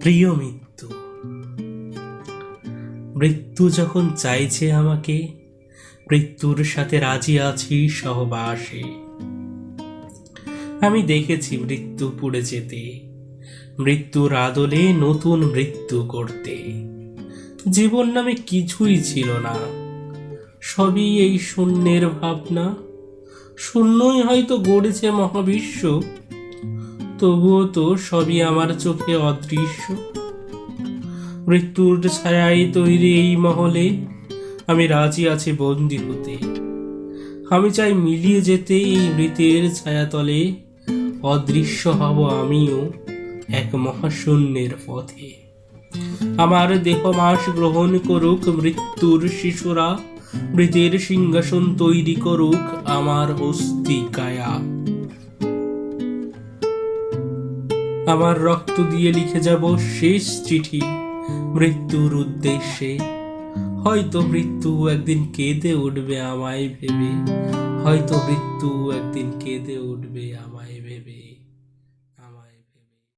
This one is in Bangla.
প্রিয় মৃত্যু মৃত্যু যখন চাইছে আমাকে, মৃত্যুর সাথে রাজি আছি সহবাসে। আমি দেখেছি মৃত্যু পুড়ে যেতে, মৃত্যুর আদলে নতুন মৃত্যু করতে। জীবন নামে কিছুই ছিল না, সবই এই শূন্যের ভাবনা। শূন্যই হয়তো গড়েছে মহাবিশ্ব তবুও তো সবই আমার চোখে অদৃশ্য। মৃত্যুর ছায়ায় তৈরি এই মহলে আমি রাজি আছি বন্দি হতে। আমি চাই মিলিয়ে যেতে এই মৃতের ছায়াতলে অদৃশ্য হব আমিও এক মহাশূন্যের পথে। আমার দেহ মাস গ্রহণ করুক মৃত্যুর শিশুরা, মৃতের সিংহাসন তৈরি করুক আমার অস্থি কায়া। আমার রক্ত দিয়ে লিখে যাব শেষ চিঠি। মৃত্যুর উদ্দেশ্যে। হয়তো মৃত্যু একদিন কেঁদে উঠবে আমায় ভেবে। হয়তো মৃত্যু একদিন কেঁদে উঠবে আমায় ভেবে।